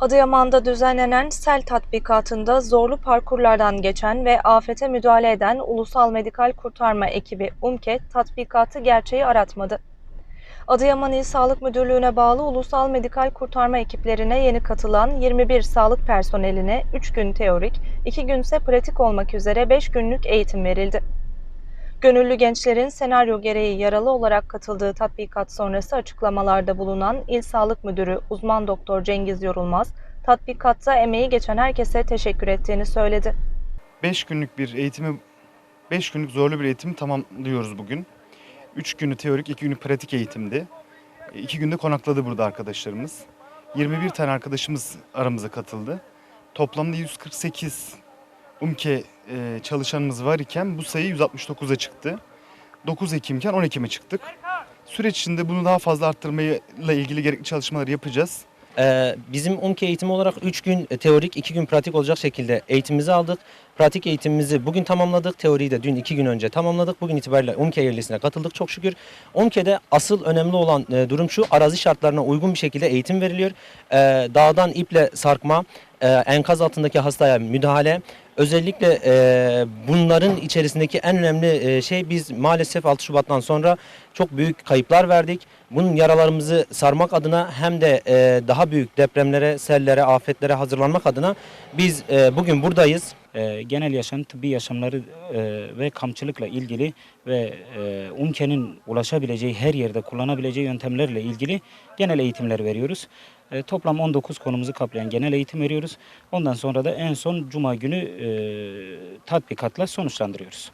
Adıyaman'da düzenlenen sel tatbikatında zorlu parkurlardan geçen ve afete müdahale eden Ulusal Medikal Kurtarma Ekibi UMKE tatbikatı gerçeği aratmadı. Adıyaman İl Sağlık Müdürlüğü'ne bağlı Ulusal Medikal Kurtarma ekiplerine yeni katılan 21 sağlık personeline 3 gün teorik, 2 günse pratik olmak üzere 5 günlük eğitim verildi. Gönüllü gençlerin senaryo gereği yaralı olarak katıldığı tatbikat sonrası açıklamalarda bulunan İl Sağlık Müdürü uzman doktor Cengiz Yorulmaz, tatbikatta emeği geçen herkese teşekkür ettiğini söyledi. 5 günlük bir eğitimi 5 günlük zorlu bir eğitimi tamamlıyoruz bugün. 3 günü teorik, 2 günü pratik eğitimdi. 2 günde konakladı burada arkadaşlarımız. 21 tane arkadaşımız aramıza katıldı. Toplamda 148 UMKE e, çalışanımız var iken bu sayı 169'a çıktı. 9 Ekim'ken 10 Ekim'e çıktık. Süreç içinde bunu daha fazla arttırmayla ilgili gerekli çalışmaları yapacağız. Ee, bizim UMKE eğitimi olarak 3 gün teorik, 2 gün pratik olacak şekilde eğitimimizi aldık. Pratik eğitimimizi bugün tamamladık. Teoriyi de dün 2 gün önce tamamladık. Bugün itibariyle UMKE yerlisine katıldık çok şükür. UMKE'de asıl önemli olan e, durum şu. Arazi şartlarına uygun bir şekilde eğitim veriliyor. Ee, dağdan iple sarkma, e, enkaz altındaki hastaya müdahale, Özellikle e, bunların içerisindeki en önemli e, şey biz maalesef 6 Şubat'tan sonra çok büyük kayıplar verdik. Bunun yaralarımızı sarmak adına hem de e, daha büyük depremlere, sellere, afetlere hazırlanmak adına biz e, bugün buradayız. e, genel yaşam, tıbbi yaşamları e, ve kampçılıkla ilgili ve e, UMKE'nin ulaşabileceği, her yerde kullanabileceği yöntemlerle ilgili genel eğitimler veriyoruz. E, toplam 19 konumuzu kaplayan genel eğitim veriyoruz. Ondan sonra da en son Cuma günü e, tatbikatla sonuçlandırıyoruz.